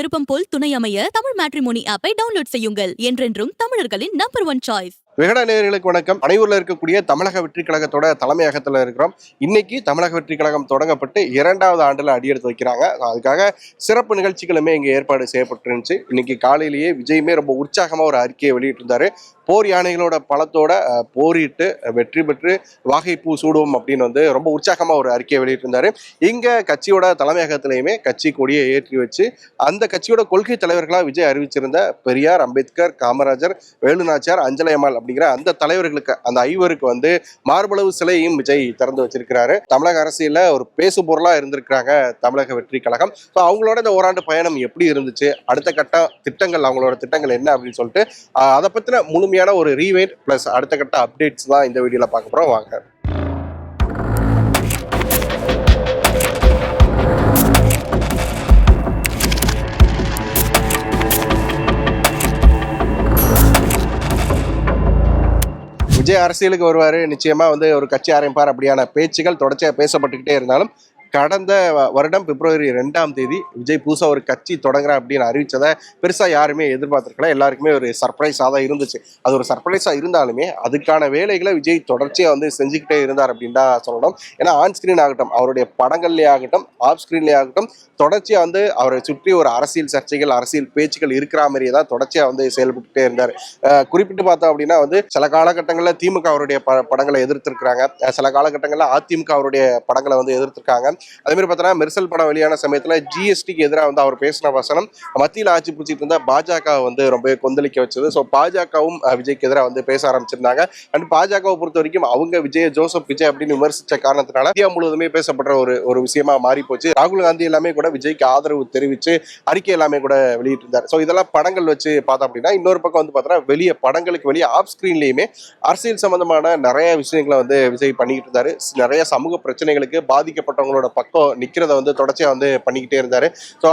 விருப்பம் போல் துணை அமைய தமிழ் மேட்ரிமோனி ஆப்பை டவுன்லோட் செய்யுங்கள். என்றென்றும் தமிழர்களின் நம்பர் ஒன் சாய்ஸ் விகட நேயர்களுக்கு வணக்கம். அனைவரில் இருக்கக்கூடிய தமிழக வெற்றி கழகத்தோட தலைமையகத்தில் இருக்கிறோம். இன்னைக்கு தமிழக வெற்றி கழகம் தொடங்கப்பட்டு இரண்டாவது ஆண்டில் அடியெடுத்து வைக்கிறாங்க. அதுக்காக சிறப்பு நிகழ்ச்சிகளுமே இங்கே ஏற்பாடு செய்யப்பட்டிருந்துச்சு. இன்னைக்கு காலையிலேயே விஜயுமே ரொம்ப உற்சாகமாக ஒரு அறிக்கையை வெளியிட்டிருந்தாரு. போர் யானைகளோட பலத்தோட போரிட்டு வெற்றி பெற்று வாகைப்பூ சூடுவோம் அப்படின்னு வந்து ரொம்ப உற்சாகமா ஒரு அறிக்கையை வெளியிட்டிருந்தாரு. இங்க கட்சியோட தலைமையகத்திலையுமே கட்சி கொடியை ஏற்றி வச்சு அந்த கட்சியோட கொள்கை தலைவர்களா விஜய் அறிவிச்சிருந்த பெரியார் அம்பேத்கர் காமராஜர் வேலுநாச்சியார் அஞ்சலையம்மாள் அப்படிங்கிற அந்த தலைவர்களுக்கு அந்த ஐவருக்கு வந்து மார்பளவு சிலையும் விஜய் திறந்து வச்சிருக்கிறாரு. தமிழக அரசியல ஒரு பேசு பொருளா இருந்திருக்கிறாங்க தமிழக வெற்றி கழகம். ஸோ அவங்களோட இந்த ஓராண்டு பயணம் எப்படி இருந்துச்சு? அடுத்த கட்ட திட்டங்கள் அவங்களோட திட்டங்கள் என்ன அப்படின்னு சொல்லிட்டு அதை பத்தின முழுமையான ஒரு ரீவைண்ட் ப்ளஸ் அடுத்த கட்ட அப்டேட்ஸ் தான் இந்த வீடியோவில் பார்க்க போகிறோம் வாங்க. விஜய் அரசியலுக்கு வருவார். நிச்சயமா வந்து ஒரு கட்சி ஆரம்பிப்பார் அப்படியான பேச்சுகள் தொடர்ச்சியாக பேசப்பட்டுக்கிட்டே இருந்தாலும் கடந்த வ- வருடம் பிப்ரவரி ரெண்டாம் தேதி விஜய் புதுசாக ஒரு கட்சி தொடங்குறேன் அப்படின்னு அறிவித்ததை பெருசாக யாருமே எதிர்பார்த்திருக்கல. எல்லாருக்குமே ஒரு சர்ப்ரைஸாக தான் இருந்துச்சு. அது ஒரு சர்ப்ரைஸாக இருந்தாலுமே அதுக்கான வேலைகளை விஜய் தொடர்ச்சியாக வந்து செஞ்சுக்கிட்டே இருந்தார் அப்படின்னு தான் சொல்லணும். ஏன்னா ஆன் ஸ்க்ரீன் ஆகட்டும் அவருடைய படங்கள்லேயே ஆகட்டும் ஆஃப் ஸ்க்ரீன்லேயே ஆகட்டும் தொடர்ச்சியாக வந்து அவரை சுற்றி ஒரு அரசியல் சர்ச்சைகள் அரசியல் பேச்சுகள் இருக்கிற மாதிரியே தான் தொடர்ச்சியாக வந்து செயல்பட்டுட்டே இருந்தார். குறிப்பிட்டு பார்த்தோம் அப்படின்னா வந்து சில காலகட்டங்களில் திமுக அவருடைய ப படங்களை எதிர்த்திருக்கிறாங்க. சில காலகட்டங்களில் அதிமுக அவருடைய படங்களை வந்து எதிர்த்திருக்காங்க. அதே மாதிரி பார்த்தோன்னா மெர்சல் படம் வெளியான சமயத்தில் ஜிஎஸ்டிக்கு எதிராக வந்து அவர் பேசின வசனம் மத்தியில் ஆட்சி பிடிச்சிட்டு இருந்த பாஜக வந்து ரொம்ப கொந்தளிக்க வச்சது. ஸோ பாஜகவும் விஜய்க்கு எதிராக வந்து பேச ஆரம்பிச்சிருந்தாங்க. அண்ட் பாஜகவை பொறுத்த வரைக்கும் அவங்க விஜய் ஜோசப் விஜய் அப்படின்னு விமர்சிச்ச காரணத்தினால இந்தியா முழுவதுமே பேசப்படுற ஒரு ஒரு விஷயமா மாறி போச்சு ராகுல் காந்தி எல்லாமே கூட விஜய்க்கு ஆதரவு தெரிவித்து அறிக்கை எல்லாமே கூட வெளியிட்டிருந்தார். ஸோ இதெல்லாம் படங்கள் வச்சு பார்த்தோம் அப்படின்னா இன்னொரு பக்கம் வந்து பார்த்தோன்னா வெளியே படங்களுக்கு வெளியே ஆஃப் ஸ்க்ரீன்லேயுமே அரசியல் சம்பந்தமான நிறைய விஷயங்களை வந்து விஜய் பண்ணிக்கிட்டு இருந்தாரு. நிறைய சமூக பிரச்சனைகளுக்கு பாதிக்கப்பட்டவங்களோட பக்கம் நிக்கிறத வந்து தொடர்ச்சியா வந்து பண்ணிக்கிட்டே இருந்தாரு. ஸோ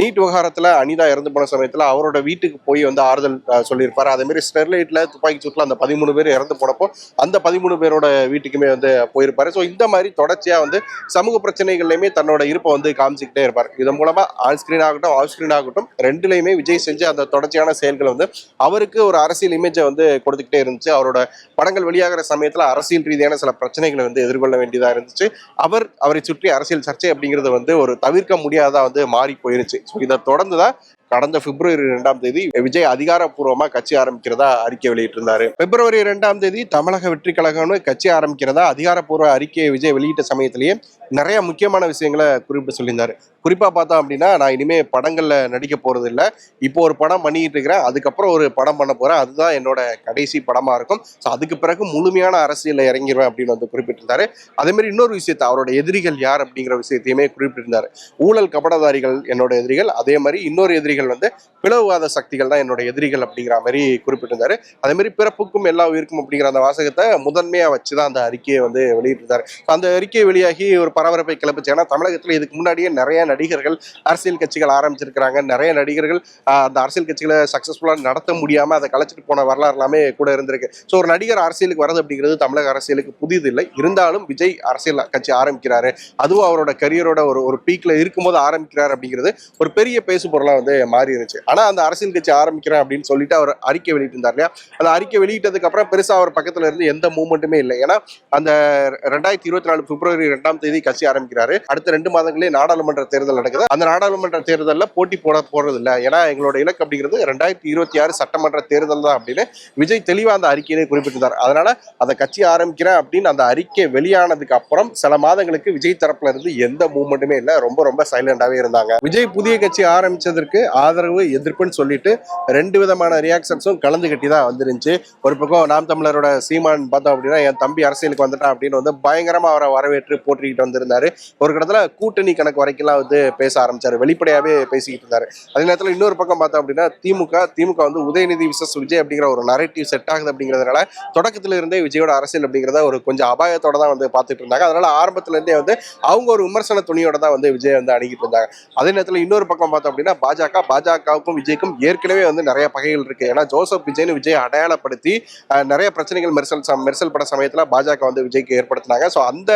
நீட் விவகாரத்தில் அனிதா இறந்து போன சமயத்தில் அவரோட வீட்டுக்கு போய் வந்து ஆறுதல் சொல்லியிருப்பார் சொல்லியிருப்பாரு. அதே மாதிரி ஸ்டெர்லைட்ல துப்பாக்கி சூட்டில் அந்த பதிமூணு பேர் இறந்து போனப்போ அந்த பதிமூணு பேரோட வீட்டுக்குமே வந்து போயிருப்பாரு. ஸோ இந்த மாதிரி தொடர்ச்சியாக வந்து சமூக பிரச்சனைகள்லையுமே தன்னோட இருப்பை வந்து காமிச்சிக்கிட்டே இருப்பார். இதன் மூலமாக ஆன் ஸ்க்ரீன் ஆகட்டும் ஆஃப் ஸ்க்ரீன் ஆகட்டும் ரெண்டுலையுமே விஜய் செஞ்ச அந்த தொடர்ச்சியான செயல்கள் வந்து அவருக்கு ஒரு அரசியல் இமேஜை வந்து கொடுத்துக்கிட்டே இருந்துச்சு. அவரோட படங்கள் வெளியாகிற சமயத்தில் அரசியல் ரீதியான சில பிரச்சனைகளை வந்து எதிர்கொள்ள வேண்டியதாக இருந்துச்சு. அவர் அவரை சுற்றி அரசியல் சர்ச்சை அப்படிங்கிறது வந்து ஒரு தவிர்க்க முடியாத வந்து மாறி போயிருச்சு. ஸோ இதை தொடர்ந்து தான் கடந்த பிப்ரவரி இரண்டாம் தேதி விஜய் அதிகாரப்பூர்வமா கட்சி ஆரம்பிக்கிறதா அறிக்கை வெளியிட்டிருந்தாரு. பிப்ரவரி இரண்டாம் தேதி தமிழக வெற்றி கழகம்னு கட்சி ஆரம்பிக்கிறதா அதிகாரப்பூர்வ அறிக்கையை விஜய் வெளியிட்ட சமயத்திலேயே நிறைய முக்கியமான விஷயங்களை குறிப்பிட்டு சொல்லியிருந்தாரு. குறிப்பா பார்த்தோம் அப்படின்னா நான் இனிமே படங்கள்ல நடிக்க போறது இல்ல இப்போ ஒரு படம் பண்ணிட்டு இருக்கிறேன். அதுக்கப்புறம் ஒரு படம் பண்ண போறேன். அதுதான் என்னோட கடைசி படமா இருக்கும். ஸோ அதுக்கு பிறகு முழுமையான அரசியல் இறங்கிடுவேன் அப்படின்னு வந்து குறிப்பிட்டிருந்தாரு. அதே மாதிரி இன்னொரு விஷயத்தை அவரோட எதிரிகள் யார் அப்படிங்கிற விஷயத்தையுமே குறிப்பிட்டிருந்தாரு. ஊழல் கபடதாரிகள் என்னோட எதிரிகள். அதே மாதிரி இன்னொரு எதிரிகள் சக்திகள் வந்து பிளவுவாத சக்திகள் தான் என்னோட எதிரிகள் அப்படிங்கிற மாதிரி குறிப்பிட்டிருந்தாரு. அதே மாதிரி பிறப்புக்கும் எல்லா உயிருக்கும் அப்படிங்கிற அந்த வாசகத்தை முதன்மையா வச்சுதான் அந்த அறிக்கையை வந்து வெளியிட்டிருந்தாரு. அந்த அறிக்கை வெளியாகி ஒரு பரபரப்பை கிளப்பிச்சு ஏன்னா தமிழகத்துல இதுக்கு முன்னாடியே நிறைய நடிகர்கள் அரசியல் கட்சிகள் ஆரம்பிச்சிருக்கிறாங்க. நிறைய நடிகர்கள் அந்த அரசியல் கட்சிகளை சக்சஸ்ஃபுல்லா நடத்த முடியாம அதை கலைச்சிட்டு போன வரலாறு எல்லாமே கூட இருந்திருக்கு. ஸோ ஒரு நடிகர் அரசியலுக்கு வரது அப்படிங்கிறது தமிழக அரசியலுக்கு புதிது இல்லை. இருந்தாலும் விஜய் அரசியல் கட்சி ஆரம்பிக்கிறாரு. அதுவும் அவரோட கரியரோட ஒரு ஒரு பீக்ல இருக்கும்போது ஆரம்பிக்கிறார் அப்படிங்கிறது ஒரு பெரிய பேசு பொருளாக வந்து மாறி இருந்துச்சு. ஆனால் அந்த அரசியல் கட்சி ஆரம்பிக்கிறேன் அப்படின்னு சொல்லிட்டு அவர் அறிக்கை வெளியிட்டிருந்தார் இல்லையா? அந்த அறிக்கை வெளியிட்டதுக்கு அப்புறம் பெருசாக அவர் பக்கத்துல இருந்து எந்த மூவ்மெண்ட்டுமே இல்லை. ஏன்னா அந்த ரெண்டாயிரத்தி இருபத்தி நாலு பிப்ரவரி ரெண்டாம் தேதி கட்சி ஆரம்பிக்கிறாரு. அடுத்த ரெண்டு மாதங்களே நாடாளுமன்ற தேர்தல் நடக்குது. அந்த நாடாளுமன்ற தேர்தலில் போட்டி போட போறது இல்லை. ஏன்னா எங்களோட இலக்கு அப்படிங்கிறது ரெண்டாயிரத்தி இருபத்தி ஆறு சட்டமன்ற தேர்தல் தான் அப்படின்னு விஜய் தெளிவாக அந்த அறிக்கையிலே குறிப்பிட்டிருந்தார். அதனால அந்த கட்சி ஆரம்பிக்கிறேன் அப்படின்னு அந்த அறிக்கை வெளியானதுக்கு அப்புறம் சில மாதங்களுக்கு விஜய் தரப்புல இருந்து எந்த மூவ்மெண்ட்டுமே இல்லை. ரொம்ப ரொம்ப சைலண்டாவே இருந்தாங்க. விஜய் புதிய கட்சி ஆரம்பிச்சதற்கு ஆதரவு எதிர்ப்புன்னு சொல்லிட்டு ரெண்டு விதமான ரியாக்ஷன்ஸும் கலந்து கட்டி தான் வந்துருந்துச்சு. ஒரு பக்கம் நாம் தமிழரோட சீமான் பார்த்தோம் அப்படின்னா என் தம்பி அரசியலுக்கு வந்துட்டான் அப்படின்னு வந்து பயங்கரமா அவரை வரவேற்று போற்றிக்கிட்டு வந்திருந்தாரு. ஒரு கடத்துல கூட்டணி கணக்கு வரைக்கும்லாம் வந்து பேச ஆரம்பிச்சாரு. வெளிப்படையாவே பேசிக்கிட்டு இருந்தாரு. அதே நேரத்தில் இன்னொரு பக்கம் பார்த்தோம் அப்படின்னா திமுக திமுக வந்து உதயநிதி விசஸ் விஜய் அப்படிங்கிற ஒரு நரேட்டிவ் செட் ஆகுது அப்படிங்கிறதுனால தொடக்கத்துல இருந்தே விஜயோட அரசியல் அப்படிங்கிறத ஒரு கொஞ்சம் அபாயத்தோட தான் வந்து பார்த்துட்டு இருந்தாங்க. அதனால ஆரம்பத்துல இருந்தே வந்து அவங்க ஒரு விமர்சன துணியோட தான் வந்து விஜய் வந்து அணுகிட்டு இருந்தாங்க. அதே நேரத்தில் இன்னொரு பக்கம் பார்த்தோம் அப்படின்னா பாஜக பாஜகவுக்கும் விஜய்க்கும் ஏற்கனவே வந்து நிறைய பகைகள் இருக்கு. ஏன்னா ஜோசப் விஜய்னு விஜய் அடையாளப்படுத்தி அஹ், நிறைய பிரச்சனைகள் மெர்சல் மெர்சல் பட சமயத்துல பாஜக வந்து விஜய்க்கு ஏற்படுத்தினாங்க. ஸோ அந்த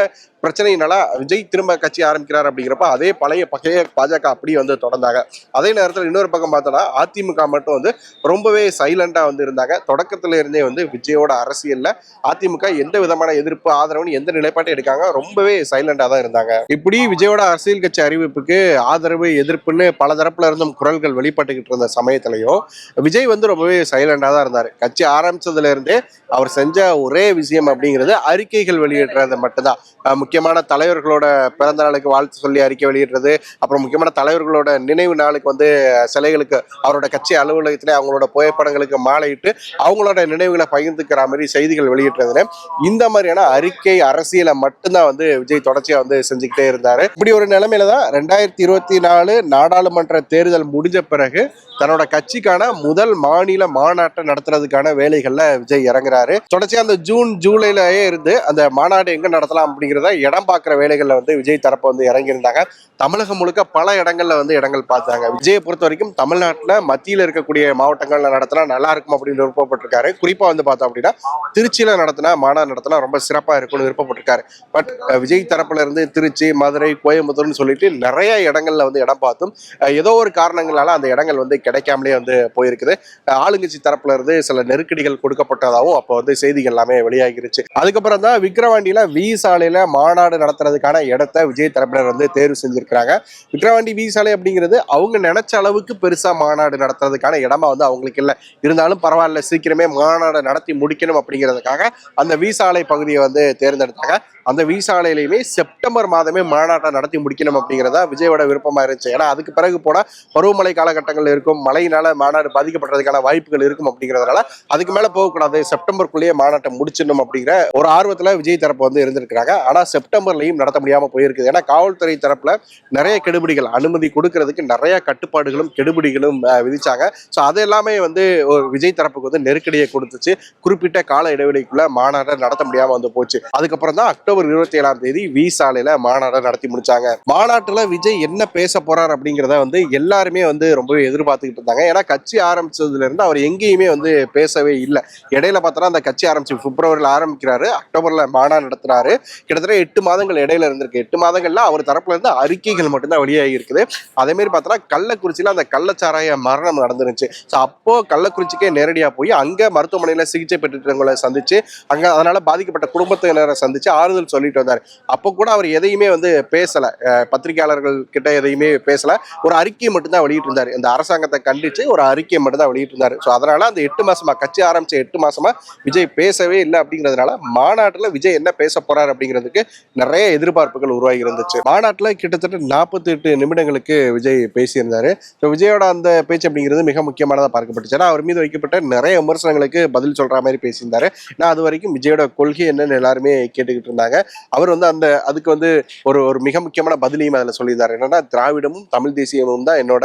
பிரச்சனையினால விஜய் திரும்ப கட்சி ஆரம்பிக்கிறார் அப்படிங்கிறப்ப அதே பழைய பகைய பாஜக அப்படியே வந்து தொடர்ந்தாங்க. அதே நேரத்தில் இன்னொரு பக்கம் பார்த்தோன்னா அதிமுக மட்டும் வந்து ரொம்பவே சைலண்டா வந்து இருந்தாங்க. தொடக்கத்துல இருந்தே வந்து விஜயோட அரசியல்ல அதிமுக எந்த விதமான எதிர்ப்பு ஆதரவுன்னு எந்த நிலைப்பாட்டை எடுக்காங்க ரொம்பவே சைலண்டா தான் இருந்தாங்க. இப்படி விஜயோட அரசியல் கட்சி அறிவிப்புக்கு ஆதரவு எதிர்ப்புன்னு பல தரப்புல இருந்தும் குரல்கள் வெளிப்பட்டுக்கிட்டு இருந்த சமயத்திலையும் விஜய் வந்து ரொம்பவே சைலண்டா தான் இருந்தாரு. கட்சி ஆரம்பிச்சதுல இருந்தே அவர் செஞ்ச ஒரே விஷயம் அப்படிங்கிறது அறிக்கைகள் வெளியிடுறது மட்டும்தான். முக்கிய முக்கியமான தலைவர்களோட பிறந்த நாளுக்கு வாழ்த்து சொல்லி அறிக்கை வெளியிடுறது அப்புறம் முக்கியமான தலைவர்களோட நினைவு நாளுக்கு வந்து சிலைகளுக்கு அவரோட கட்சி அலுவலகத்திலே அவங்களோட புகைப்படங்களுக்கு மாலையிட்டு அவங்களோட நினைவுகளை பகிர்ந்துக்கிற மாதிரி செய்திகள் வெளியிடுறதுன்னு இந்த மாதிரியான அறிக்கை அரசியலை மட்டும்தான் வந்து விஜய் தொடர்ச்சியா வந்து செஞ்சுக்கிட்டே இருந்தாரு. இப்படி ஒரு நிலைமையில தான் ரெண்டாயிரத்தி இருபத்தி நாலு நாடாளுமன்ற தேர்தல் முடிஞ்ச பிறகு தன்னோட கட்சிக்கான முதல் மாநில மாநாட்டை நடத்துறதுக்கான வேலைகள்ல விஜய் இறங்குறாரு. தொடர்ச்சியா அந்த ஜூன் ஜூலைலயே இருந்து அந்த மாநாடு எங்க நடத்தலாம் அப்படிங்கிறத இடம் பார்க்குற வேலைகளில் வந்து விஜய் தரப்பு வந்து இறங்கியிருந்தாங்க. தமிழகம் முழுக்க பல இடங்களில் வந்து இடங்கள் பார்த்தாங்க. விஜயை பொறுத்த வரைக்கும் தமிழ்நாட்டில் மத்தியில் இருக்கக்கூடிய மாவட்டங்களில் நடத்தினா நல்லா இருக்கும் அப்படின்னு விருப்பப்பட்டிருக்காரு. குறிப்பாக வந்து பார்த்தோம் அப்படின்னா திருச்சியில் நடத்தினா மாநாடு நடத்தினா ரொம்ப சிறப்பாக இருக்கும்னு விருப்பப்பட்டிருக்காரு. பட் விஜய் தரப்புல இருந்து திருச்சி மதுரை கோயம்புத்தூர்னு சொல்லிட்டு நிறைய இடங்களில் வந்து இடம் பார்த்தும் ஏதோ ஒரு காரணங்களால அந்த இடங்கள் வந்து கிடைக்காமலே வந்து போயிருக்குது. ஆளுங்கட்சி தரப்புல இருந்து சில நெருக்கடிகள் கொடுக்கப்பட்டதாகவும் அப்போ வந்து செய்திகள் எல்லாமே வெளியாகிருச்சு. அதுக்கப்புறம் தான் விக்கிரவாண்டியில் வி சாலையில் மா மாநாடு நடத்துறதுக்கான இடத்த விஜய் தரப்பினர் வந்து தேர்வு செஞ்சிருக்கிறாங்க. விக்ரவாண்டி வீசாலை அப்படிங்கிறது அவங்க நினைச்ச அளவுக்கு பெருசா மாநாடு நடத்துறதுக்கான இடமா வந்து அவங்களுக்கு இல்லை. இருந்தாலும் பரவாயில்ல சீக்கிரமே மாநாடு நடத்தி முடிக்கணும் அப்படிங்கிறதுக்காக அந்த வீசாலை பகுதியை வந்து தேர்ந்தெடுத்தாங்க. அந்த வீசாலையிலையுமே செப்டம்பர் மாதமே மாநாட்டை நடத்தி முடிக்கணும் அப்படிங்கிறதா விஜயோட விருப்பமா இருந்துச்சு. ஏன்னா அதுக்கு பிறகு போனா பருவமழை காலகட்டங்கள் இருக்கும் மழையினால மாநாடு பாதிக்கப்படுறதுக்கான வாய்ப்புகள் இருக்கும் அப்படிங்கிறதுனால அதுக்கு மேல போகக்கூடாது செப்டம்பருக்குள்ளேயே மாநாட்டை முடிச்சிடணும் அப்படிங்கிற ஒரு ஆர்வத்துல விஜய் தரப்பு வந்து இருந்திருக்கிறாங்க. ஆனா செப்டம்பர்லையும் நடத்த முடியாம போயிருக்குது. ஏன்னா காவல்துறை தரப்புல நிறைய கெடுபிடிகள் அனுமதி கொடுக்கறதுக்கு நிறைய கட்டுப்பாடுகளும் கெடுபிடிகளும் விதிச்சாங்க. ஸோ அது எல்லாமே வந்து ஒரு விஜய் தரப்புக்கு வந்து நெருக்கடியை கொடுத்துச்சு. குறிப்பிட்ட கால இடைவெளிக்குள்ள மாநாட்டை நடத்த முடியாம வந்து போச்சு. அதுக்கப்புறம் தான் அக்டோபர் இருபத்தி ஏழாம் தேதி வி சாலையில மாநாட்டை நடத்தி முடிச்சாங்க. மாநாட்டுல விஜய் என்ன பேச போறார் அப்படிங்கிறத வந்து எல்லாருமே வந்து ரொம்பவே எதிர்பார்த்துக்கிட்டு இருந்தாங்க. ஏன்னா கட்சி ஆரம்பிச்சதுல இருந்து அவர் எங்கேயுமே வந்து பேசவே இல்லை. இடையில பார்த்தோன்னா அந்த கட்சி ஆரம்பிச்சு பிப்ரவரியில் ஆரம்பிக்கிறாரு. அக்டோபர்ல மாநாடு நடத்துறாரு. கிட்டத்தட்ட எட்டு மாதங்கள் இடையில இருந்திருக்கு. எட்டு மாதங்கள்ல அவர் தரப்புல இருந்து அறிக்கைகள் மட்டும்தான் வெளியாகி இருக்குது. அதே மாதிரி பார்த்தோன்னா கள்ளக்குறிச்சியில அந்த கள்ளச்சாராய மரணம் நடந்துருச்சு ஸோ அப்போ கள்ளக்குறிச்சிக்கே நேரடியாக போய் அங்க மருத்துவமனையில சிகிச்சை பெற்றுட்டவங்களை சந்திச்சு அங்க அதனால பாதிக்கப்பட்ட குடும்பத்தினரை சந்திச்சு ஆறுதல் சொல்லிட்டு வந்தார். அப்போ கூட அவர் எதையுமே வந்து பேசல. பத்திரிகையாளர்கள் கிட்ட எதையுமே பேசல. ஒரு அறிக்கையை மட்டும்தான் வெளியிட்டு இருந்தார். இந்த அரசாங்கத்தை கண்டிச்சு ஒரு அறிக்கையை மட்டும்தான் வெளியிட்டு இருந்தார். ஸோ அதனால அந்த எட்டு மாசமா கட்சி ஆரம்பிச்ச எட்டு மாசமா விஜய் பேசவே இல்லை அப்படிங்கிறதுனால மாநாட்டில் விஜய் என்ன பேச போறார் அப்படிங்கிறதுக்கு நிறைய எதிர்பார்ப்புகள் உருவாகி இருந்துச்சு. மாநாட்டில் கிட்டத்தட்ட நாற்பத்தி எட்டு நிமிடங்களுக்கு விஜய் பேசியிருந்தாரு. ஸோ விஜயோட அந்த பேச்சு அப்படிங்கிறது மிக முக்கியமானதாக பார்க்கப்பட்டுச்சு. ஏன்னா அவர் மீது வைக்கப்பட்ட நிறைய விமர்சனங்களுக்கு பதில் சொல்ற மாதிரி பேசியிருந்தாரு. நான் அது வரைக்கும் விஜயோட கொள்கை என்னன்னு எல்லாருமே கேட்டுக்கிட்டு இருந்தாங்க. அவர் வந்து அந்த அதுக்கு வந்து ஒரு ஒரு மிக முக்கியமான பதிலையும் அதில் சொல்லியிருந்தாரு. என்னன்னா திராவிடமும் தமிழ் தேசியமும் தான் என்னோட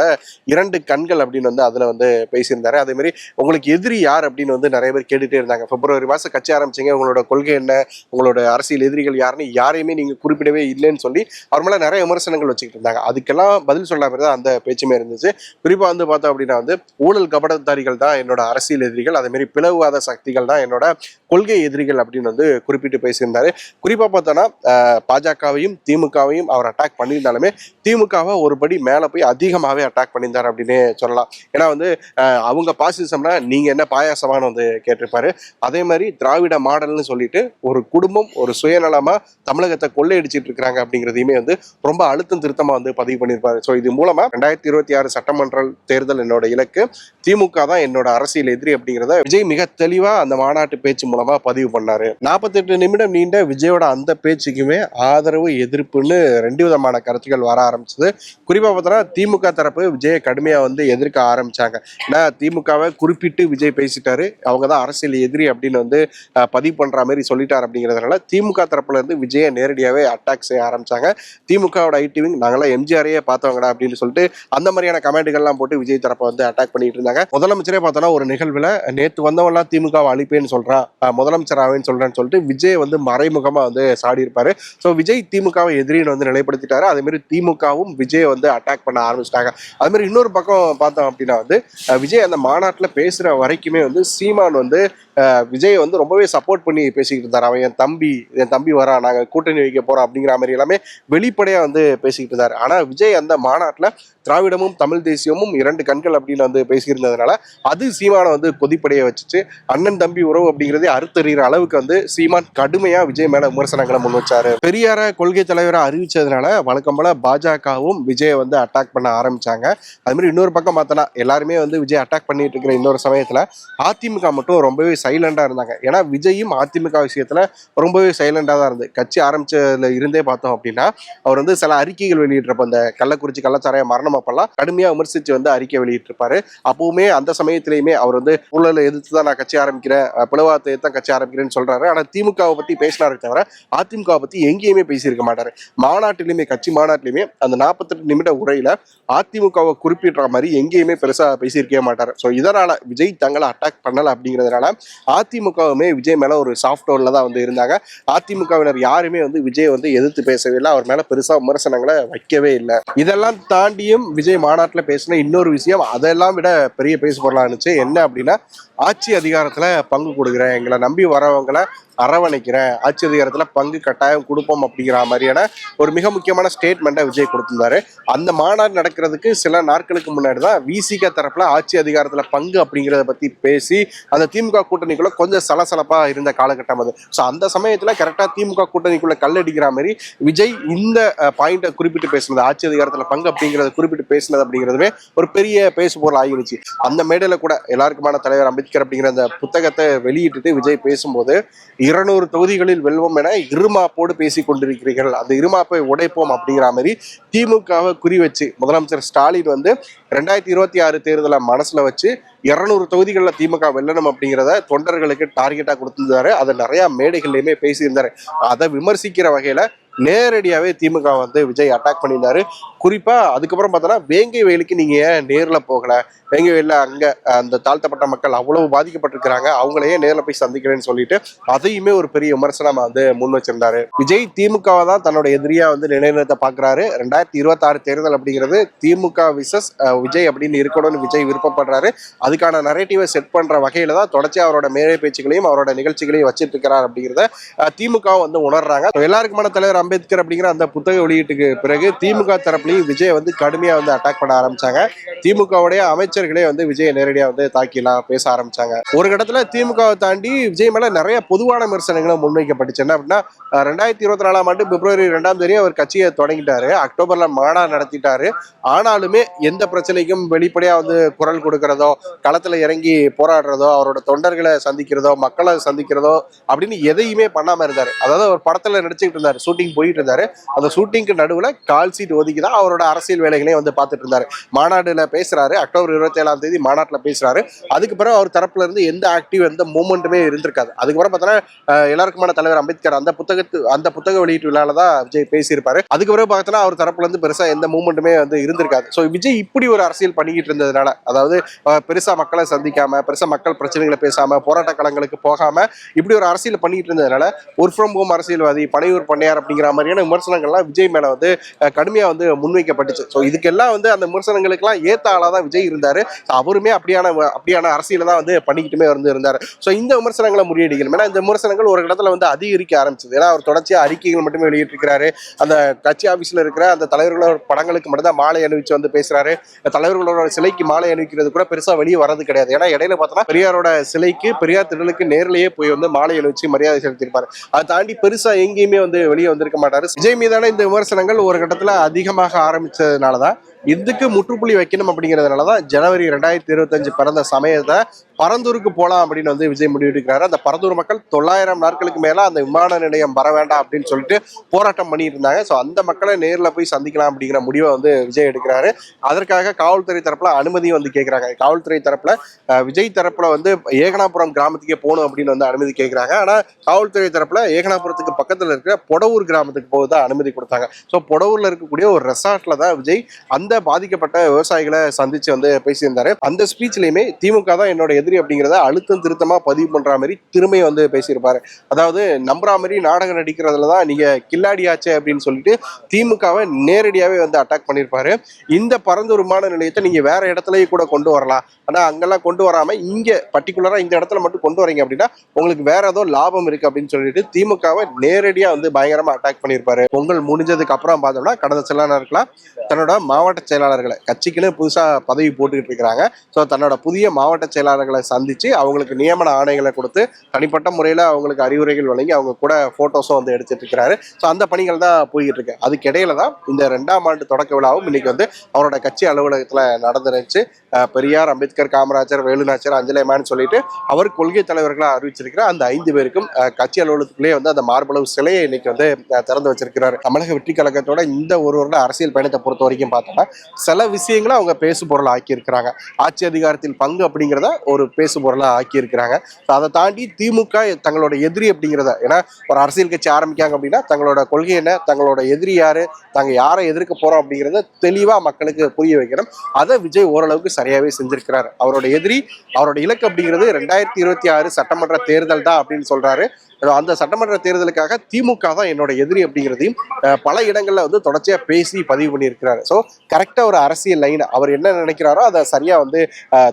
இரண்டு கண்கள் அப்படின்னு வந்து அதில் வந்து பேசியிருந்தாரு. அதே மாதிரி உங்களுக்கு எதிரி யார் அப்படின்னு வந்து நிறைய பேர் கேட்டுட்டே இருந்தாங்க. பிப்ரவரி மாதம் கட்சி ஆரம்பிச்சிங்க. உங்களோட கொள்கை என்ன? உங்களோட அரசியல் எதிரிகள் யாருன்னு யாரையுமே நீங்கள் குறிப்பிடவே இல்லைன்னு சொல்லி அவர் மேலே நிறைய விமர்சனங்கள் வச்சுக்கிட்டு இருந்தாங்க. அதுக்கெல்லாம் பதில் சொல்ல மாதிரி தான் அந்த பேச்சுமே இருந்துச்சு. குறிப்பாக வந்து பார்த்தோம் அப்படின்னா வந்து ஊழல் கபடதாரிகள் தான் என்னோட அரசியல் எதிரிகள். அதே மாதிரி பிளவுவாத சக்திகள் தான் என்னோட கொள்கை எதிரிகள் அப்படின்னு வந்து குறிப்பிட்டு பேசியிருந்தாரு. குறிப்பாக பார்த்தோன்னா பாஜகவையும் திமுகவையும் அவர் அட்டாக் பண்ணியிருந்தாலுமே திமுகவை ஒரு படி மேலே போய் அதிகமாகவே அட்டாக் பண்ணியிருந்தார் அப்படின்னு சொல்லலாம். ஏன்னா வந்து அவங்க பாசிசம்னா நீங்கள் என்ன பாயாசமானு வந்து கேட்டிருப்பாரு. அதே மாதிரி திராவிட மாடல்னு சொல்லிட்டு ஒரு குடும்பம் ஒரு சுயநலமாக தமிழகத்தை கொள்ளையடிச்சிட்டு இருக்கிறாங்க அப்படிங்கிறதையுமே வந்து ரொம்ப அழுத்தம் திருத்தமாக வந்து பதிவு பண்ணியிருப்பாரு. ஸோ இது மூலமாக ரெண்டாயிரத்தி இருபத்தி ஆறு சட்டமன்ற தேர்தல் என்னோட இலக்கு திமுக தான் என்னோட அரசியல் எதிரி அப்படிங்கிறத விஜய் மிக தெளிவாக அந்த மாநாட்டு பேச்சு மூலமாக பதிவு பண்ணாரு. நாற்பத்தெட்டு நிமிடம் நீண்ட விஜயோட அந்த பேச்சுக்குமே ஆதரவு எதிர்ப்புன்னு ரெண்டு விதமான கருத்துக்கள் வர ஆரம்பிச்சது. குறிப்பாக பார்த்தோன்னா திமுக தரப்பு விஜயை கடுமையாக வந்து எதிர்க்க ஆரம்பிச்சாங்க. ஏன்னா திமுகவை குறிப்பிட்டு விஜய் பேசிட்டாரு. அவங்க தான் அரசியல் எதிரி அப்படின்னு வந்து பதிவு பண்ற மாதிரி சொல்லிட்டார் அப்படிங்கிறதுனால திமுக தரப்புல இருந்து விஜய் நேரடியாகவே அட்டாக் செய்ய ஆரம்பிச்சாங்க. திமுகவோட ஐடிவிங் நாங்களாம் எம்ஜிஆரையே பார்த்தவங்கடா அப்படின்னு சொல்லிட்டு அந்த மாதிரியான கமெண்ட்டுகள்லாம் போட்டு விஜய் தரப்பை வந்து அட்டாக் பண்ணிட்டு இருந்தாங்க. முதலமைச்சரே பார்த்தோன்னா ஒரு நிகழ்வில் நேற்று வந்தவன்லாம் திமுகவை அழிப்பேன்னு சொல்றான் முதலமைச்சர் ஆவேன்னு சொல்கிறேன்னு சொல்லிட்டு விஜய் வந்து மறைமுகமா வந்து சாடி இருப்பார் ஸோ விஜய் திமுகவை எதிரின்னு வந்து நிலைப்படுத்திட்டாரு. அதே மாதிரி திமுகவும் விஜயை வந்து அட்டாக் பண்ண ஆரம்பிச்சிட்டாங்க. அது மாதிரி இன்னொரு பக்கம் பார்த்தோம் அப்படின்னா வந்து விஜய் அந்த மாநாட்டில் பேசுற வரைக்குமே வந்து சீமான் வந்து விஜய் வந்து ரொம்பவே சப்போர்ட் பண்ணி பேசிக்கிட்டு இருந்தார். அவன் என் தம்பி என் தம்பி வரான் நாங்கள் கூட்டணி வைக்க போகிறோம் அப்படிங்கிற மாதிரி எல்லாமே வெளிப்படையாக வந்து பேசிக்கிட்டு இருந்தார். ஆனால் விஜய் அந்த மாநாட்டில் திராவிடமும் தமிழ் தேசியமும் இரண்டு கண்கள் அப்படின்னு வந்து பேசியிருந்ததுனால அது சீமானை வந்து கொதிப்படைய வச்சுச்சு. அண்ணன் தம்பி உறவு அப்படிங்கிறதே அறுத்தறிகிற அளவுக்கு வந்து சீமான் கடுமையாக விஜய் மேலே விமர்சனங்களை முன் வச்சாரு. பெரியார கொள்கை தலைவராக அறிவிச்சதுனால வழக்கம் போல பாஜகவும் விஜயை வந்து அட்டாக் பண்ண ஆரம்பிச்சாங்க. அது மாதிரி இன்னொரு பக்கம் பார்த்தோன்னா எல்லாருமே வந்து விஜய் அட்டாக் பண்ணிட்டு இருக்கிற இன்னொரு சமயத்தில் அதிமுக மட்டும் ரொம்பவே சைலண்டாக இருந்தாங்க. ஏன்னா விஜயும் அதிமுக விஷயத்தில் ரொம்பவே சைலண்டாக தான் இருந்து கட்சி ஆரம்பிச்சதுல இருந்தே பார்த்தோம் அப்படின்னா அவர் வந்து சில அறிக்கைகள் வெளியிட்டிருப்ப அந்த கள்ளக்குறிச்சி கள்ளச்சாராய மரணம் அப்பெல்லாம் கடுமையாக விமர்சித்து வந்து அறிக்கை வெளியிட்டிருப்பாரு. அப்பவுமே அந்த சமயத்திலையுமே அவர் வந்து ஊழலை எதிர்த்து தான் நான் கட்சி ஆரம்பிக்கிறேன் பிளவாத்தை தான் கட்சி ஆரம்பிக்கிறேன்னு சொல்றாரு. ஆனால் திமுகவை பற்றி பேசினாரு தவிர அதிமுகவை பற்றி எங்கேயுமே பேசியிருக்க மாட்டார். மாநாட்டிலையுமே கட்சி மாநாட்டிலையுமே அந்த நாற்பத்தெட்டு நிமிட உரையில் அதிமுகவை குறிப்பிடுற மாதிரி எங்கேயுமே பெருசாக பேசியிருக்கவே மாட்டார். ஸோ இதனால் விஜய் தங்களை அட்டாக் பண்ணலை அப்படிங்கிறதுனால அதிமுகவுமே விஜய் மேல ஒரு சாஃப்ட் தான் வந்து இருந்தாங்க. அதிமுகவினர் யாருமே வந்து விஜய் வந்து எதிர்த்து பேசவே இல்லை அவர் மேல பெருசா விமர்சனங்களை வைக்கவே இல்லை. இதெல்லாம் தாண்டியும் விஜய் மாநாட்டில் பேசின இன்னொரு விஷயம் அதெல்லாம் விட பெரிய பேசு பொருளா இருந்துச்சு. என்ன அப்படின்னா ஆட்சி அதிகாரத்துல பங்கு கொடுக்குறேன் எங்களை நம்பி வரவங்களை அரவணைக்கிறேன் ஆட்சி அதிகாரத்துல பங்கு கட்டாயம் கொடுப்போம் அப்படிங்கிற மாதிரியான ஒரு மிக முக்கியமான ஸ்டேட்மெண்ட்டை விஜய் கொடுத்துருந்தாரு. அந்த மாநாடு நடக்கிறதுக்கு சில நாட்களுக்கு முன்னாடி தான் விசிக தரப்புல ஆட்சி அதிகாரத்துல பங்கு அப்படிங்கிறத பத்தி பேசி அந்த திமுக கூட்டணிக்குள்ள கொஞ்சம் சலசலப்பா இருந்த காலகட்டம் அது. ஸோ அந்த சமயத்தில் கரெக்டா திமுக கூட்டணிக்குள்ள கல்லடிக்கிற மாதிரி விஜய் இந்த பாயிண்ட்டை குறிப்பிட்டு பேசுனது ஆட்சி அதிகாரத்துல பங்கு அப்படிங்கிறத குறிப்பிட்டு பேசுனது அப்படிங்கிறதுமே ஒரு பெரிய பேசு பொருள் ஆகிருச்சு. அந்த மேடையில் கூட எல்லாருக்குமான தலைவர் அம்பேத்கர் அப்படிங்கிற அந்த புத்தகத்தை வெளியிட்டுட்டு விஜய் பேசும்போது இருநூறு தொகுதிகளில் வெல்வோம் என இருமாப்போடு பேசிக் கொண்டிருக்கிறீர்கள். அந்த இருமாப்பை உடைப்போம் அப்படிங்கிற மாதிரி திமுகவை குறி வச்சு முதலமைச்சர் ஸ்டாலின் வந்து ரெண்டாயிரத்தி இருபத்தி ஆறு தேர்தலை மனசுல வச்சு இருநூறு தொகுதிகளில் திமுக வெல்லணும் அப்படிங்கிறத தொண்டர்களுக்கு டார்கெட்டாக கொடுத்துருந்தாரு. அதை நிறையா மேடைகள்லையுமே பேசியிருந்தாரு. அதை விமர்சிக்கிற வகையில் நேரடியாவே திமுக வந்து விஜய் அட்டாக் பண்ணியிருந்தாரு குறிப்பா அதுக்கப்புறம் பார்த்தோன்னா வேங்கை வயலுக்கு நீங்க ஏன் நேர்ல போகல? வேங்கை வயலில் அங்க அந்த தாழ்த்தப்பட்ட மக்கள் அவ்வளவு பாதிக்கப்பட்டிருக்கிறாங்க. அவங்களையே நேரில் போய் சந்திக்கிறேன்னு சொல்லிட்டு அதையுமே ஒரு பெரிய விமர்சனமாக வந்து முன் வச்சிருந்தாரு. விஜய் திமுகவை தான் தன்னோட எதிரியாக வந்து நிலைநிறுத்த பாக்குறாரு ரெண்டாயிரத்தி இருபத்தாறு தேர்தல் அப்படிங்கிறது திமுக விசஸ் விஜய் அப்படின்னு இருக்கணும்னு விஜய் விருப்பப்படுறாரு. அதுக்கான நரேட்டிவை செட் பண்ற வகையில தான் தொடர்ச்சி அவரோட மேலே பேச்சுகளையும் அவரோட நிகழ்ச்சிகளையும் வச்சிட்டு இருக்கிறார் அப்படிங்கிறத திமுக வந்து உணர்றாங்க. எல்லாருக்குமான தலைவர் அம்பேத்கர் அப்படிங்கிற அந்த புத்தக வெளியீட்டுக்கு பிறகு திமுக தரப்புலையும் விஜய் வந்து கடுமையாக வந்து அட்டாக் பண்ண ஆரம்பிச்சாங்க. திமுகவுடைய அமைச்சர்களே வந்து விஜயை நேரடியாக வந்து தாக்கிலாம் பேச ஆரம்பிச்சாங்க. ஒரு கட்டத்துல திமுகவை தாண்டி விஜய் மேல நிறைய பொதுவான விமர்சனங்களும் முன்வைக்கப்பட்டுச்சு. என்ன அப்படின்னா ரெண்டாயிரத்தி இருபத்தி நாலாம் ஆண்டு பிப்ரவரி ரெண்டாம் தேதி அவர் கட்சியை தொடங்கிட்டாரு. அக்டோபர்ல மாநாடு நடத்திட்டாரு. ஆனாலுமே எந்த பிரச்சனைக்கும் வெளிப்படையா வந்து குரல் கொடுக்கறதோ களத்துல இறங்கி போராடுறதோ அவரோட தொண்டர்களை சந்திக்கிறதோ மக்களை சந்திக்கிறதோ அப்படின்னு எதையுமே பண்ணாம இருந்தாரு. அதாவது அவர் படத்துல நடிச்சுக்கிட்டு இருந்தாரு ஷூட்டிங் போயிட்டு இருந்தாரு அந்த ஷூட்டிங்க்கு நடுவுல கால் சீட் ஒதுக்கி தான் அவரோட அரசியல் வேலைகளையும் வந்து பார்த்துட்டு இருந்தாரு மாநாடுல பேசுறாரு. அக்டோபர் இருபத்தி ஏழாம் தேதி மாநாட்டில் பேசுறாரு. அதுக்கு பிறகு அவர் தரப்புல இருந்து எந்த ஆக்டிவ் எந்த மூமெண்ட்டுமே இருந்திருக்காது. அதுக்கப்புறம் பார்த்தோன்னா எல்லாருக்குமான தலைவர் அம்பேத்கர் அந்த புத்தகத்து அந்த புத்தக வெளியீட்டு விழால தான் விஜய் பேசியிருப்பாரு. அதுக்கு பிறகு பார்த்தோன்னா அவர் தரப்புல இருந்து பெருசா எந்த மூமெண்ட்டுமே வந்து இருந்திருக்காது. ஸோ விஜய் இப்படி ஒரு அரசியல் பண்ணிக்கிட்டு இருந்ததுனால அதாவது பெருசா மக்களை சந்திக்காம பெருசா மக்கள் பிரச்சனைகளை பேசாம போராட்ட களங்களுக்கு போகாம இப்படி ஒரு அரசியல் பண்ணிட்டு இருந்ததுனால ஒர்க் ஃப்ரம் ஹோம் அரசியல்வாதி பனையூர் பண்ணையார் அப்படிங்கிற மாதிரியான விமர்சனங்கள்லாம் விஜய் மேல வந்து கடுமையாக கடுமையா வந்து முன்வைக்கப்பட்டுச்சு. ஸோ இதுக்கெல்லாம் வந்து அந்த விமர்சனங்களுக்கெல்லாம் ஏத்த ஆளா தான் விஜய் இருந்தாரு. அவருமே அப்படியான அப்படியான அரசியலை தான் வந்து பண்ணிக்கிட்டுமே வந்து இருந்தாரு. ஸோ இந்த விமர்சனங்களை முறியடிக்கணும். ஏன்னா இந்த விமர்சனங்கள் ஒரு இடத்துல வந்து அதிகரிக்க ஆரம்பிச்சது. ஏன்னா அவர் தொடர்ச்சியா அறிக்கைகள் மட்டுமே வெளியிட்டிருக்கிறாரு. அந்த கட்சி ஆபீஸ்ல இருக்கிற அந்த தலைவர்களோட படங்களுக்கு மட்டும்தான் மாலை அணிவிச்சு வந்து பேசுறாரு. தலைவர்களோட சிலைக்கு மாலை அணிவிக்கிறது கூட பெருசா வெளியே வரது கிடையாது. ஏன்னா இடையில பார்த்தோன்னா பெரியாரோட சிலைக்கு பெரியார் திடலுக்கு நேரிலேயே போய் வந்து மாலை அணிவிச்சு மரியாதை செலுத்தியிருப்பாரு. அதை தாண்டி பெருசா எங்கேயுமே வந்து வெளியே வந்திருக்க மாட்டாரு. விஜய் மீதான இந்த விமர்சனங்கள் ஒரு கட்டத்துல அதிகமாக ஆரம்பிச்சதுனாலதான் இதுக்கு முற்றுப்புள்ளி வைக்கணும் அப்படிங்கிறதுனால தான் ஜனவரி ரெண்டாயிரத்தி இருபத்தஞ்சு பிறந்த சமயத்தை பரந்தூருக்கு போகலாம் அப்படின்னு வந்து விஜய் முடிவெடுக்கிறாரு. அந்த பரந்தூர் மக்கள் தொள்ளாயிரம் நாட்களுக்கு மேல அந்த விமான நிலையம் வர வேண்டாம் அப்படின்னு சொல்லிட்டு போராட்டம் பண்ணிட்டு இருந்தாங்க ஸோ அந்த மக்களை நேர்ல போய் சந்திக்கலாம் அப்படிங்கிற முடிவை வந்து விஜய் எடுக்கிறாரு. அதற்காக காவல்துறை தரப்புல அனுமதி வந்து கேட்கறாங்க காவல்துறை தரப்புல விஜய் தரப்புல வந்து ஏகனாபுரம் கிராமத்துக்கே போகணும் அப்படின்னு வந்து அனுமதி கேட்கறாங்க ஆனா காவல்துறை தரப்புல ஏகனாபுரத்துக்கு பக்கத்துல இருக்கிற பொடவூர் கிராமத்துக்கு போக தான் அனுமதி கொடுத்தாங்க. ஸோ பொடவூர்ல இருக்கக்கூடிய ஒரு ரெசார்ட்ல தான் விஜய் அந்த அந்த பாதிக்கப்பட்ட விவசாயிகளை சந்திச்சு வந்து பேசியிருந்தாரு. அந்த ஸ்பீச்லயுமே திமுக தான் என்னோட எதிரி அப்படிங்கிறத அழுத்தம் திருத்தமா பதிவு பண்ற மாதிரி திரும்பி வந்து பேசியிருப்பாரு. அதாவது நம்புற மாதிரி நாடகம் நடிக்கிறதுல தான் நீங்க கில்லாடியாச்சு அப்படின்னு சொல்லிட்டு திமுகவை நேரடியாவே வந்து அட்டாக் பண்ணியிருப்பாரு. இந்த பரந்தூர் விமான நிலையத்தை நீங்க வேற இடத்துலயே கூட கொண்டு வரலாம். ஆனா அங்கெல்லாம் கொண்டு வராம இங்க பர்டிகுலரா இந்த இடத்துல மட்டும் கொண்டு வரீங்க அப்படின்னா உங்களுக்கு வேற ஏதோ லாபம் இருக்கு அப்படின்னு சொல்லிட்டு திமுகவை நேரடியா வந்து பயங்கரமா அட்டாக் பண்ணியிருப்பாரு. பொங்கல் முடிஞ்சதுக்கு அப்புறம் பார்த்தோம்னா கடந்த சில நாட்களா தன்னோட மாவட்ட செயலாளர்களை கட்சிக்குள்ளே புதுசாக பதவி போட்டுக்கிட்டு இருக்கிறாங்க. ஸோ தன்னோட புதிய மாவட்ட செயலாளர்களை சந்தித்து அவங்களுக்கு நியமன ஆணைகளை கொடுத்து தனிப்பட்ட முறையில் அவங்களுக்கு அறிவுரைகள் வழங்கி அவங்க கூட ஃபோட்டோஸும் வந்து எடுத்துட்டு இருக்கிறாரு. ஸோ அந்த பணிகள் தான் போய்கிட்டு இருக்கு. அதுக்கு இடையில தான் இந்த ரெண்டாம் ஆண்டு தொடக்க விழாவும் இன்னைக்கு வந்து அவரோட கட்சி அலுவலகத்தில் நடந்துருச்சு பெரியார் அம்பேத்கர் காமராஜர் வேலுநாச்சர் அஞ்சலேமான்னு சொல்லிட்டு அவர் கொள்கை தலைவர்களாக அறிவிச்சிருக்கிற அந்த ஐந்து பேருக்கும் கட்சி அலுவலகத்துக்குள்ளேயே வந்து அந்த மார்பளவு சிலையை இன்னைக்கு வந்து திறந்து வச்சிருக்கிறார். தமிழக வெற்றி கழகத்தோட இந்த ஒரு வருட அரசியல் பயணத்தை பொறுத்த வரைக்கும் பார்த்தோம்னா சில விஷயங்களை அவங்க பேசு பொருளாக ஆக்கியிருக்கிறாங்க. ஆட்சி அதிகாரத்தில் பங்கு அப்படிங்கிறத ஒரு பேசு பொருளாக ஆக்கியிருக்கிறாங்க. ஸோ அதை தாண்டி திமுக தங்களோட எதிரி அப்படிங்கிறத ஏன்னா ஒரு அரசியல் கட்சி ஆரம்பிக்காங்க அப்படின்னா தங்களோட கொள்கை என்ன தங்களோட எதிரி யாரு தாங்க யாரை எதிர்க்க போறோம் அப்படிங்கிறத தெளிவா மக்களுக்கு புரிய வைக்கணும். அதை விஜய் ஓரளவுக்கு சரியாவே செஞ்சிருக்கிறார். அவரோட எதிரி அவரோட இலக்கு அப்படிங்கிறது ரெண்டாயிரத்தி இருபத்தி ஆறு சட்டமன்ற தேர்தல் தான் அப்படின்னு சொல்றாரு. அந்த சட்டமன்ற தேர்தலுக்காக திமுக தான் என்னோட எதிரி அப்படிங்கிறதையும் பல இடங்கள்ல வந்து தொடர்ச்சியா பேசி பதிவு பண்ணியிருக்கிறாரு. ஸோ கரெக்டா ஒரு அரசியல் லைன் அவர் என்ன நினைக்கிறாரோ அதை சரியா வந்து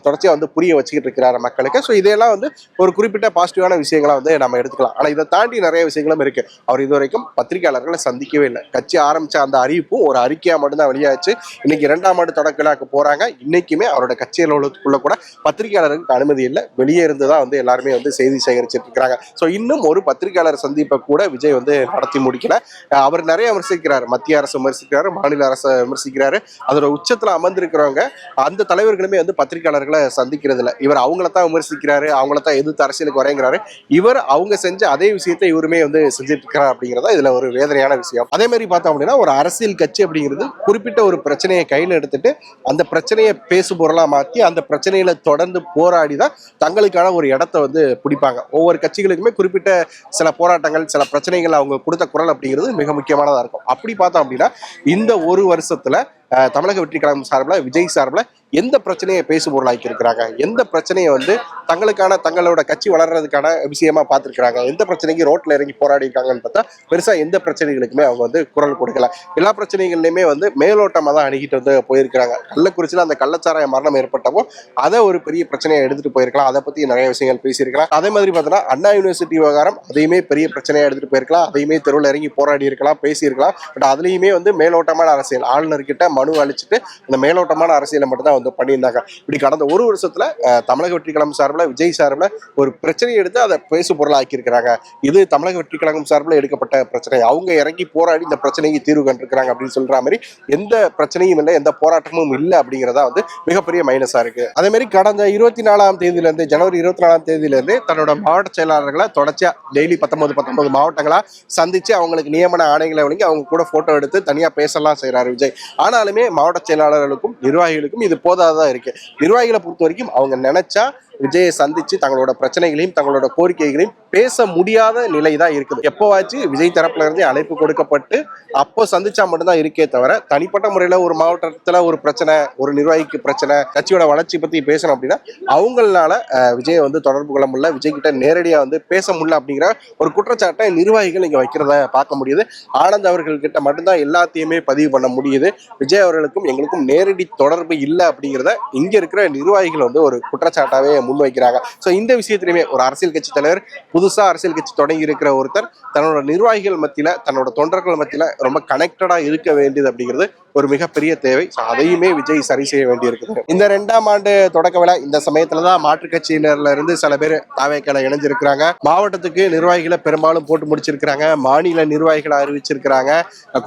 தொடர்ச்சியாக தொடர்ச்சியா வந்து புரிய வச்சுக்கிட்டு இருக்கிறாரு மக்களுக்கு. ஸோ இதெல்லாம் வந்து ஒரு குறிப்பிட்ட பாசிட்டிவான விஷயங்களா வந்து நம்ம எடுத்துக்கலாம். ஆனா இதை தாண்டி நிறைய விஷயங்களும் இருக்கு. அவர் இது வரைக்கும் பத்திரிகையாளர்களை சந்திக்கவே இல்லை. கட்சி ஆரம்பிச்ச அந்த அறிவிப்பும் ஒரு அறிக்கையா மட்டும்தான் வெளியாச்சு. இன்னைக்கு இரண்டாம் ஆண்டு தொடக்க விழாக்கு போறாங்க. இன்னைக்குமே அவரோட கட்சி அலுவலகத்துக்குள்ள கூட பத்திரிகையாளருக்கு அனுமதி இல்லை. வெளியே இருந்து தான் வந்து எல்லாருமே வந்து செய்தி சேகரிச்சிட்டு இருக்கிறாங்க. ஸோ இன்னும் ஒரு பத்திரிகையாளர் சந்திப்பை கூட விஜய் வந்து நடத்தி முடிக்கல. அவர் நிறைய விமர்சிக்கிறார். மத்திய அரசு விமர்சிக்கிறாரு மாநில அரசை விமர்சிக்கிறாரு. அதோட உச்சத்தில் அமர்ந்திருக்கிறவங்க அந்த தலைவர்களுமே வந்து பத்திரிகையாளர்களை சந்திக்கிறது இல்லை இவர் அவங்கள தான் விமர்சிக்கிறாரு அவங்கள தான் எதிர்த்து அரசியலுக்கு வரைங்கிறாரு இவர் அவங்க செஞ்ச அதே விஷயத்தை இவருமே வந்து செஞ்சுட்டு இருக்கிறார் அப்படிங்கிறதா இதுல ஒரு வேதனையான விஷயம். அதே மாதிரி பார்த்தோம் அப்படின்னா ஒரு அரசியல் கட்சி அப்படிங்கிறது குறிப்பிட்ட ஒரு பிரச்சனையை கையில் எடுத்துட்டு அந்த பிரச்சனையை பேசு பொருளாக மாற்றி அந்த பிரச்சனையில தொடர்ந்து போராடி தான் தங்களுக்கான ஒரு இடத்த வந்து பிடிப்பாங்க. ஒவ்வொரு கட்சிகளுக்குமே குறிப்பிட்ட சில போராட்டங்கள் சில பிரச்சனைகள் அவங்க கொடுத்த குரல் அப்படிங்கிறது மிக முக்கியமானதா இருக்கும். அப்படி பார்த்தோம் அப்படின்னா இந்த ஒரு வருஷத்துல தமிழக வெற்றி கழகம் சார்பில் விஜய் சார்பில் எந்த பிரச்சனையை பேசு பொருளாக்கி இருக்கிறாங்க? எந்த பிரச்சனையை வந்து தங்களுக்கான தங்களோட கட்சி வளர்றதுக்கான விஷயமா பார்த்துருக்காங்க எந்த பிரச்சனைக்கு ரோட்டில் இறங்கி போராடி இருக்காங்கன்னு பார்த்தா பெருசாக எந்த பிரச்சனைகளுக்குமே அவங்க வந்து குரல் கொடுக்கல. எல்லா பிரச்சனைகள்லையுமே வந்து மேலோட்டமாக தான் அணுகிட்டு வந்து போயிருக்கிறாங்க. கள்ளக்குறிச்சியில் அந்த கள்ளச்சாராய மரணம் ஏற்பட்டப்போ அதை ஒரு பெரிய பிரச்சனையை எடுத்துகிட்டு போயிருக்கலாம். அதை பற்றி நிறைய விஷயங்கள் பேசியிருக்கலாம். அதே மாதிரி பார்த்தோன்னா அண்ணா யூனிவர்சிட்டி விவகாரம் அதையுமே பெரிய பிரச்சனையாக எடுத்துகிட்டு போயிருக்கலாம். அதையுமே தெருவில் இறங்கி போராடி இருக்கலாம் பேசியிருக்கலாம் பட் அதுலேயுமே வந்து மேலோட்டமான அரசியல். ஆளுநர்கிட்ட மனு அழிச்சிட்டு அந்த மேலோட்டமான அரசியலை மட்டும் தான் வந்து பண்ணியிருந்தாங்க. இப்படி கடந்த ஒரு வருஷத்துல தமிழக வெற்றி கழகம் சார்பில் விஜய் சார்பில் ஒரு பிரச்சனையை எடுத்து அதை பேசு பொருளாக்கி ஆக்கியிருக்கிறாங்க இது தமிழக வெற்றி கழகம் சார்பில் எடுக்கப்பட்ட பிரச்சனை. அவங்க இறங்கி போராடி இந்த பிரச்சனைக்கு தீர்வு கண்டிருக்கிறாங்க அப்படின்னு சொல்ற மாதிரி எந்த பிரச்சனையும் இல்லை எந்த போராட்டமும் இல்லை அப்படிங்கிறதா வந்து மிகப்பெரிய மைனஸா இருக்கு. அதே மாதிரி கடந்த இருபத்தி நாலாம் தேதியில இருந்து ஜனவரி இருபத்தி நாலாம் தேதியிலிருந்து தன்னோட மாவட்ட செயலாளர்களை தொடர்ச்சியா டெய்லி பத்தொன்பது பத்தொன்பது மாவட்டங்களா சந்திச்சு அவங்களுக்கு நியமன ஆணைகளை வழங்கி அவங்க கூட போட்டோ எடுத்து தனியா பேசலாம் செய்யறாரு விஜய். ஆனாலுமே மாவட்ட செயலாளர்களுக்கும் நிர்வாகிகளுக்கும் இது போதாதான் இருக்கு. நிர்வாகிகளை பொறுத்த வரைக்கும் அவங்க நினைச்சா விஜயை சந்திச்சு தங்களோட பிரச்சனைகளையும் தங்களோட கோரிக்கைகளையும் பேச முடியாத நிலை தான் இருக்குது. எப்போவாச்சு விஜய் தரப்புல இருந்து அழைப்பு கொடுக்கப்பட்டு அப்போ சந்திச்சா மட்டும்தான் இருக்கே தவிர தனிப்பட்ட முறையில ஒரு மாவட்டத்துல ஒரு பிரச்சனை ஒரு நிர்வாகிக்கு பிரச்சனை கட்சியோட வளர்ச்சி பத்தி பேசணும் அப்படின்னா அவங்களால விஜயை வந்து தொடர்பு கொள்ள முடியல. விஜய் கிட்ட நேரடியா வந்து பேச முடியல அப்படிங்கிற ஒரு குற்றச்சாட்டை நிர்வாகிகள் இங்க வைக்கிறத பார்க்க முடியுது. ஆனந்த் அவர்கள் கிட்ட மட்டும்தான் எல்லாத்தையுமே பதிவு பண்ண முடியுது. விஜய் அவர்களுக்கும் எங்களுக்கும் நேரடி தொடர்பு இல்லை அப்படிங்கிறத இங்க இருக்கிற நிர்வாகிகள் வந்து ஒரு குற்றச்சாட்டாவே முன்வைக்கிறாங்க. ஸோ இந்த விஷயத்திலுமே ஒரு அரசியல் கட்சி தலைவர் புதுசா அரசியல் கட்சி தொடங்கி இருக்கிற ஒருத்தர் தன்னோட நிர்வாகிகள் மத்தியில் தன்னோட தொண்டர்கள் மத்தியில் ரொம்ப கனெக்டடாக இருக்க வேண்டியது அப்படிங்கிறது ஒரு மிகப்பெரிய தேவை. ஸோ அதையுமே விஜய் சரி செய்ய வேண்டியிருக்குது. இந்த ரெண்டாம் ஆண்டு தொடக்க விழா இந்த சமயத்தில் தான் மாற்றுக் கட்சியினர்ல இருந்து சில பேர் தாவேக்கல இணைஞ்சிருக்கிறாங்க. மாவட்டத்துக்கு நிர்வாகிகளை பெரும்பாலும் போட்டு முடிச்சிருக்கிறாங்க. மாநில நிர்வாகிகளை அறிவிச்சிருக்கிறாங்க.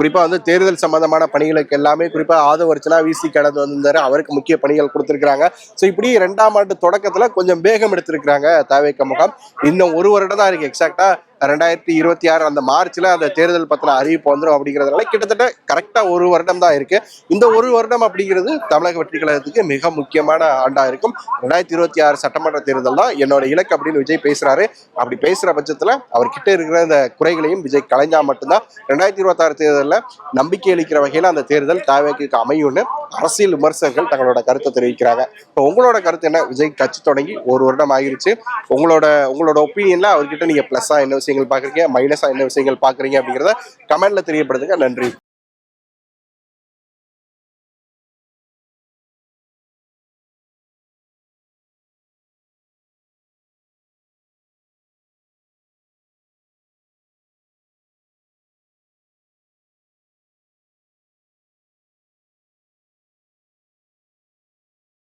குறிப்பாக குறிப்பா வந்து தேர்தல் சம்பந்தமான பணிகளுக்கு எல்லாமே குறிப்பா ஆதவர்ச்சனா விசி கடந்து வந்திருந்தாரு அவருக்கு முக்கிய பணிகள் கொடுத்திருக்கிறாங்க. ஸோ இப்படி ரெண்டாம் ஆண்டு தொடக்கத்துல கொஞ்சம் வேகம் எடுத்திருக்கிறாங்க தாவேக்க முகாம். இன்னும் ஒரு வருடம் தான் இருக்கு. எக்ஸாக்டா ரெண்டாயிரத்தி இருபத்தி ஆறு அந்த மார்ச்ல அந்த தேர்தல் பத்தின அறிவிப்பு வந்துடும் அப்படிங்கிறதுனால கிட்டத்தட்ட கரெக்டா ஒரு வருடம் தான் இருக்கு. இந்த ஒரு வருடம் அப்படிங்கிறது தமிழக வெற்றி கழகத்துக்கு மிக முக்கியமான ஆண்டா இருக்கும். ரெண்டாயிரத்தி இருபத்தி ஆறு சட்டமன்ற தேர்தல் தான் என்னோட இலக்கு அப்படின்னு விஜய் பேசுறாரு. அப்படி பேசுற பட்சத்துல அவர்கிட்ட இருக்கிற அந்த குறைகளையும் விஜய் கலைஞ்சா மட்டும்தான். ரெண்டாயிரத்தி இருபத்தாறு தேர்தலில் நம்பிக்கை அளிக்கிற வகையில் அந்த தேர்தல் தாவேக்கு அமையும்னு அரசியல் விமர்சகர்கள் தங்களோட கருத்தை தெரிவிக்கிறாங்க. இப்போ உங்களோட கருத்து என்ன? விஜய் கட்சி தொடங்கி ஒரு வருடம் ஆகிருச்சு. உங்களோட உங்களோட ஒப்பீனியன்ல அவர்கிட்ட நீங்க பிளஸ்ஸா என்ன விஷயம் விஷயங்கள் பார்க்குறீங்க மைனஸாக என்ன விஷயங்கள் பார்க்குறீங்க அப்படிங்கிறத கமெண்ட்ல தெரியப்படுத்துங்க. நன்றி.